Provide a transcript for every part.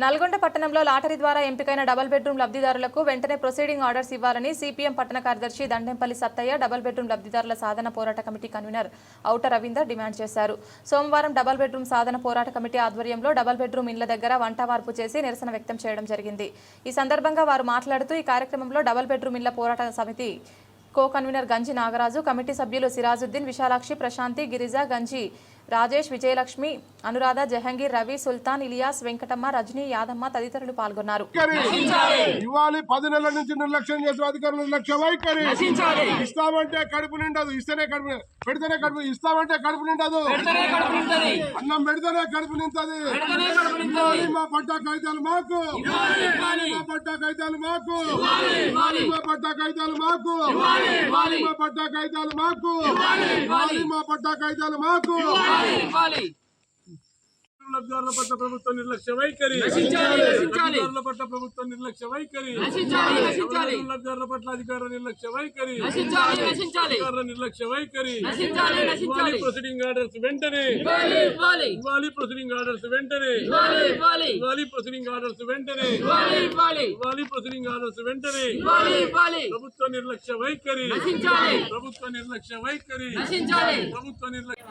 నల్గొండ పట్టణంలో లాటరీ ద్వారా ఎంపికైన డబుల్ బెడ్రూమ్ లబ్ధిదారులకు వెంటనే ప్రొసీడింగ్ ఆర్డర్స్ ఇవ్వాలని సిపిఎం పట్టణ కార్యదర్శి దండెంపల్లి సత్తయ్య డబుల్ బెడ్రూమ్ లబ్ధిదారుల సాధన పోరాట committee convenor Auta Ravinder demand చేశారు. సోమవారం డబుల్ బెడ్రూమ్ సాధన పోరాట కమిటీ ఆధ్వర్యంలో డబుల్ బెడ్రూమ్ ఇళ్ళ దగ్గర వంట వార్పు చేసి నిరసన వ్యక్తం చేయడం జరిగింది. ఈ సందర్భంగా వారు మాట్లాడుతూ ఈ కార్యక్రమంలో డబుల్ బెడ్రూమ్ ఇళ్ళ పోరాట సమితి కో కన్వీనర్ గంజి నాగరాజు కమిటీ సభ్యులు సిరాజుద్దీన్ విశాలాక్షి ప్రశాంతి గిరిజ గంజి రాజేష్ విజయలక్ష్మి అనురాధ జహంగీర్ రవి సుల్తాన్ ఇలియాస్ వెంకటమ్మ రజనీ యాదమ్మ తదితరులు పాల్గొన్నారు. ఇవ్వాలి పది నెలల నుంచి నిర్లక్ష్యం చేసిన అధికారులు నిర్లక్ష్య వైఖరి. ఇస్తామంటే కడుపు నిండదు. ఇస్తేనే కడుపు పెడితేనే కడుపు ఇస్తామంటే కడుపు నిండదు. అన్నం పెడితేనే కడుపు నింతది ఇవ్వాలి మా పట్టా కాగితాలు మాకు. మా పట్టా కాగితాలు మాకు. మా పట్టా కాగితాలు మాకు. మా పట్టా కాగితాలు మాకు. మా పట్టా కాగితాలు మాకు. Vale! Vale! లబ్ధిదారుల పట్ల ప్రభుత్వం నిర్లక్ష్య వైఖరి లబ్ధిదారుల పట్ల ప్రభుత్వం నిర్లక్ష్య వైఖరి లబ్ధిదారుల పట్ల అధికారుల నిర్లక్ష్య వైఖరి అధికారుల నిర్లక్ష్య వైఖరి ఇవ్వాలి ప్రొసీడింగ్ ఆర్డర్స్ వెంటనే ఇవ్వాలి ప్రొసీడింగ్ ఆర్డర్స్ వెంటనే ఇవ్వాలి ప్రొసీడింగ్ ఆర్డర్స్ వెంటనే ఇవ్వాలి ప్రొసీడింగ్ ఆర్డర్స్ వెంటనే ప్రభుత్వ నిర్లక్ష్య వైఖరి ప్రభుత్వ నిర్లక్ష్య వైఖరి ప్రభుత్వ నిర్లక్ష్య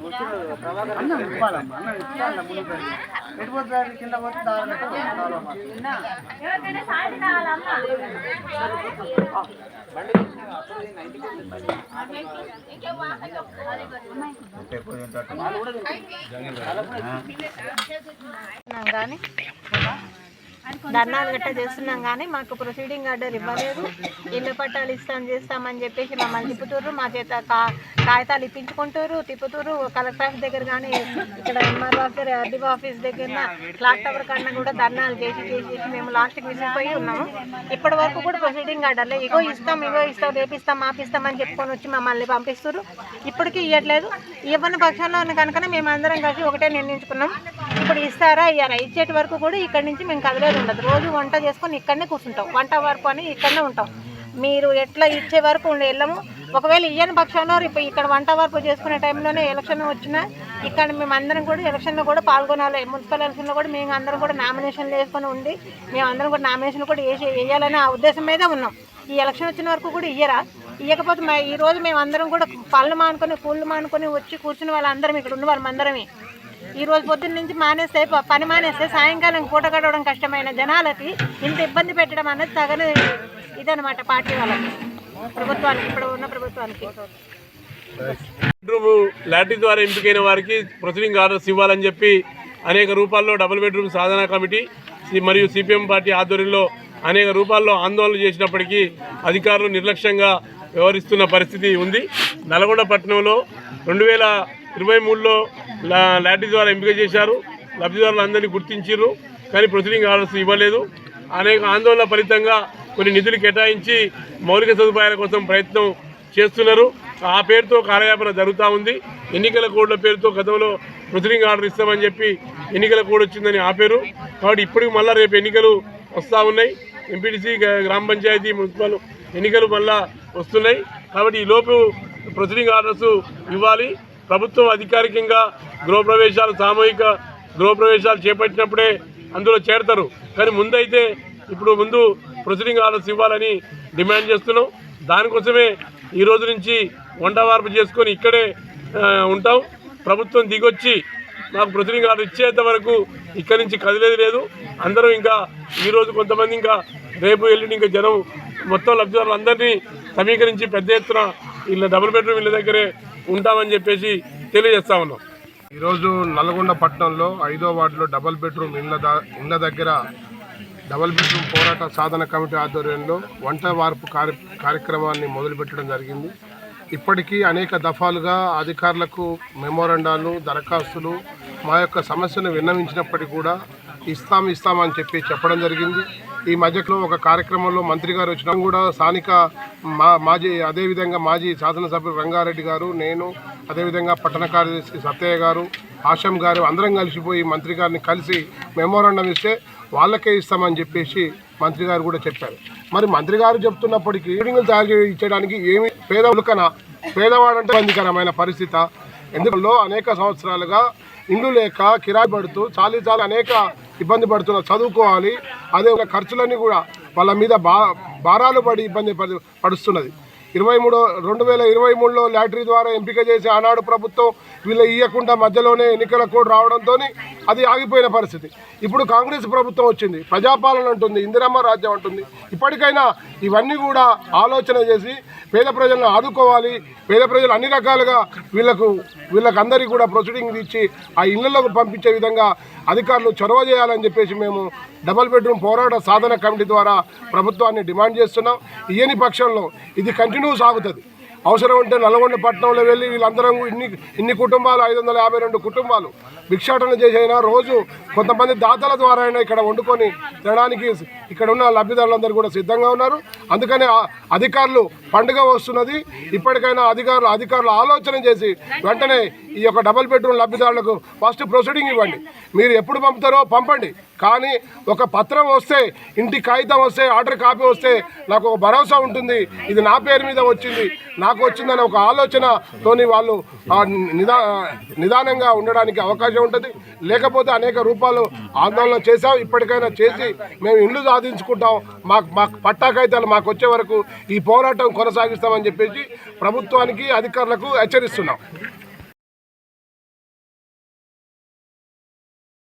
ఉప్పు కలప పేరు ఏముంది తెస్తులే తెస్తులే చేస్తున్నాం కానీ. ధర్నాలు గట్ట చేస్తున్నాం కానీ మాకు ప్రొసీడింగ్ ఆర్డర్ ఇవ్వలేదు. ఇళ్ళ పట్టాలు ఇస్తాం చేస్తామని చెప్పేసి మమ్మల్ని తిప్పుతుర్రు. మా చేత కా కాగితాలు ఇప్పించుకుంటారు తిప్పుతురు కలెక్టర్ ఆఫీస్ దగ్గర కానీ ఇక్కడ ఎంఆర్ఓ ఆఫీస్ ఆర్డీఓ ఆఫీస్ దగ్గర క్లాక్ టవర్ కన్నా కూడా ధర్నాలు చేసి చేసి మేము లాస్ట్కి విసిగిపోయి ఉన్నాము. ఇప్పటి వరకు కూడా ప్రొసీడింగ్ ఆర్డర్లే. ఇగో ఇస్తాం ఇగో ఇస్తాం రేపిస్తాం మాపిస్తాం అని చెప్పుకొని వచ్చి మమ్మల్ని పంపిస్తారు ఇప్పటికీ ఇవ్వట్లేదు ఇవ్వని పక్షంలో ఉన్న కనుక మేము అందరం కలిసి ఒకటే నిర్ణయించుకున్నాం. ఇప్పుడు ఇస్తారా ఇయ్యారా? ఇచ్చేటి వరకు కూడా ఇక్కడి నుంచి మేము కదలేదు ఉండదు. రోజు వంట చేసుకొని ఇక్కడనే కూర్చుంటాం. వంట వరకు అని ఇక్కడనే ఉంటాం. మీరు ఎట్లా ఇచ్చే వరకు ఉండే వెళ్ళము. ఒకవేళ ఇయ్యని పక్షంలో ఇప్పుడు ఇక్కడ వంట వరకు చేసుకునే టైంలోనే ఎలక్షన్ వచ్చినా ఇక్కడ మేము అందరం కూడా ఎలక్షన్లో కూడా పాల్గొనాలి. మున్సిపల్ ఎలక్షన్లో కూడా మేము అందరం కూడా నామినేషన్లు వేసుకొని ఉండి మేము అందరం కూడా నామినేషన్లు కూడా వేసి వేయాలనే ఆ ఉద్దేశం మీదే ఉన్నాం. ఈ ఎలక్షన్ వచ్చిన వరకు కూడా ఇయ్యరా? ఇవ్వకపోతే ఈ రోజు మేము అందరం కూడా పళ్ళు మానుకొని కూళ్ళు మానుకొని వచ్చి కూర్చుని వాళ్ళందరం ఇక్కడ ఉన్న వాళ్ళమందరమే ఈ రోజు పొద్దున్న నుంచి మానేస్తే పని మానేస్తే సాయంకాలం పూట గడవడం కష్టమైన జనాలకి ఇంత ఇబ్బంది పెట్టడం అనేది తగని ఇదనమాట పార్టీ వాళ్ళకి. ప్రభుత్వానికి ఇప్పుడు ఉన్న ప్రభుత్వానికి. బెడ్రూమ్ లాటరీ ద్వారా ఎంపికైన వారికి ప్రొసీడింగ్ ఆర్డర్స్ ఇవ్వాలని చెప్పి అనేక రూపాల్లో డబుల్ బెడ్రూమ్ సాధన కమిటీ మరియు సిపిఎం పార్టీ ఆధ్వర్యంలో అనేక రూపాల్లో ఆందోళన చేసినప్పటికీ అధికారులు నిర్లక్ష్యంగా వ్యవహరిస్తున్న పరిస్థితి ఉంది. నల్గొండ పట్టణంలో రెండు వేల ఇరవై మూడులో లా లాటరీ ద్వారా ఎంపిక చేశారు. లబ్ధిదారులు అందరినీ గుర్తించారు కానీ ప్రొసీడింగ్ ఆర్డర్స్ ఇవ్వలేదు. అనేక ఆందోళన ఫలితంగా కొన్ని నిధులు కేటాయించి మౌలిక సదుపాయాల కోసం ప్రయత్నం చేస్తున్నారు. ఆ పేరుతో కార్యాపణ జరుగుతూ ఉంది. ఎన్నికల కోడ్ల పేరుతో గతంలో ప్రొసీడింగ్ ఆర్డర్ ఇస్తామని చెప్పి ఎన్నికల కోడ్ వచ్చిందని ఆపారు కాబట్టి ఇప్పటికి మళ్ళీ రేపు ఎన్నికలు వస్తూ ఉన్నాయి. ఎంపీటీసీ గ్రామ పంచాయతీ మున్సిపల్ ఎన్నికలు మళ్ళా వస్తున్నాయి. కాబట్టి ఈ లోపు ప్రొసీడింగ్ ఆర్డర్స్ ఇవ్వాలి. ప్రభుత్వం అధికారికంగా గృహప్రవేశాలు సామూహిక గృహప్రవేశాలు చేపట్టినప్పుడే అందులో చేరతారు. కానీ ముందైతే ఇప్పుడు ముందు ప్రొసీడింగ్ ఆర్డర్స్ ఇవ్వాలని డిమాండ్ చేస్తున్నాం. దానికోసమే ఈ రోజు నుంచి వంట వార్పు చేసుకొని ఇక్కడే ఉంటాం. ప్రభుత్వం దిగొచ్చి మాకు ప్రొసీడింగ్ ఆర్డర్ ఇచ్చేంత వరకు ఇక్కడి నుంచి కదిలేదు లేదు. అందరూ ఇంకా ఈరోజు కొంతమంది ఇంకా రేపు ఎల్లుండి ఇంకా జనం మొత్తం లబ్ధిదారులు అందరినీ సమీకరించి పెద్ద ఎత్తున వీళ్ళ డబుల్ బెడ్రూమ్ ఇళ్ళ దగ్గరే ఉంటామని చెప్పేసి తెలియజేస్తా ఉన్నాం. ఈరోజు నల్గొండ పట్టణంలో ఐదో వార్డులో డబల్ బెడ్రూమ్ ఇళ్ళ ఇళ్ళ దగ్గర డబల్ బెడ్రూమ్ పోరాట సాధన కమిటీ ఆధ్వర్యంలో వంట వార్పు కార్య కార్యక్రమాన్ని మొదలుపెట్టడం జరిగింది. ఇప్పటికీ అనేక దఫాలుగా అధికారులకు మెమోరండాలు దరఖాస్తులు మా యొక్క సమస్యను విన్నవించినప్పటికీ కూడా ఇస్తాం ఇస్తాం అని చెప్పి చెప్పడం జరిగింది. ఈ మధ్యలో ఒక కార్యక్రమంలో మంత్రి గారు వచ్చినా కూడా స్థానిక మా మాజీ అదేవిధంగా మాజీ శాసనసభ్యులు రంగారెడ్డి గారు నేను అదేవిధంగా పట్టణ కార్యదర్శి సత్తయ్య గారు ఆశం గారు అందరం కలిసిపోయి మంత్రి గారిని కలిసి మెమోరాండం ఇస్తే వాళ్ళకే ఇస్తామని చెప్పేసి మంత్రి గారు కూడా చెప్పారు. మరి మంత్రి గారు చెప్తున్నప్పటికీ బిల్డింగ్లు తయారు చేయడానికి ఏమి పేద ఉలకన? పేదవాడంటే ఇబ్బందికరమైన పరిస్థితి. ఎందుకంలో అనేక సంవత్సరాలుగా ఇండ్లు లేక కిరాయి పడుతూ చాలీ చాలా అనేక ఇబ్బంది పడుతున్నారు చదువుకోవాలి. అదే ఖర్చులన్నీ కూడా వాళ్ళ మీద బా భారాలు పడి ఇబ్బంది పడి పడుస్తున్నది. ఇరవై మూడు రెండు వేల ఇరవై మూడులో లాటరీ ద్వారా ఎంపిక చేసి ఆనాడు ప్రభుత్వం వీళ్ళు ఇవ్వకుండా మధ్యలోనే ఎన్నికల కోడ్ రావడంతో అది ఆగిపోయిన పరిస్థితి. ఇప్పుడు కాంగ్రెస్ ప్రభుత్వం వచ్చింది. ప్రజాపాలన ఉంటుంది ఇందిరమ్మ రాజ్యం ఉంటుంది ఇప్పటికైనా ఇవన్నీ కూడా ఆలోచన చేసి పేద ప్రజలను ఆదుకోవాలి. పేద ప్రజలు అన్ని రకాలుగా వీళ్ళకు వీళ్ళకందరికీ కూడా ప్రొసీడింగ్ ఇచ్చి ఆ ఇళ్ళలోకి పంపించే విధంగా అధికారులు చొరవ చేయాలని చెప్పేసి మేము డబల్ బెడ్రూమ్ పోరాట సాధన కమిటీ ద్వారా ప్రభుత్వాన్ని డిమాండ్ చేస్తున్నాం. ఇయని పక్షంలో ఇది కంటిన్యూ సాగుతుంది. అవసరం ఉంటే నల్గొండ పట్టణంలో వెళ్ళి వీళ్ళందరం ఇన్ని ఇన్ని కుటుంబాలు ఐదు వందల యాభై రెండు కుటుంబాలు భిక్షాటన చేసైనా రోజు కొంతమంది దాతల ద్వారా అయినా ఇక్కడ వండుకొని తినడానికి ఇక్కడ ఉన్న లబ్ధిదారులందరూ కూడా సిద్ధంగా ఉన్నారు. అందుకనే అధికారులు పండుగ వస్తున్నది. ఇప్పటికైనా అధికారులు అధికారులు ఆలోచన చేసి వెంటనే ఈ యొక్క డబుల్ బెడ్రూమ్ లబ్ధిదారులకు ఫస్ట్ ప్రొసీడింగ్ ఇవ్వండి. మీరు ఎప్పుడు పంపుతారో పంపండి. కానీ ఒక పత్రం వస్తే ఇంటి కాగితం వస్తే ఆర్డర్ కాపీ వస్తే నాకు ఒక భరోసా ఉంటుంది. ఇది నా పేరు మీద వచ్చింది. నాకు వచ్చిందనే ఒక ఆలోచనతోని వాళ్ళు నిదా నిదానంగా ఉండడానికి అవకాశం ఉంటుంది. లేకపోతే అనేక రూపాలు ఆందోళన చేశాం. ఇప్పటికైనా చేసి మేము ఇల్లు సాధించుకుంటాం. మాకు మాకు పట్టా కాగితాలు మాకు వచ్చే వరకు ఈ పోరాటం కొనసాగిస్తామని చెప్పేసి ప్రభుత్వానికి అధికారులకు హెచ్చరిస్తున్నాం.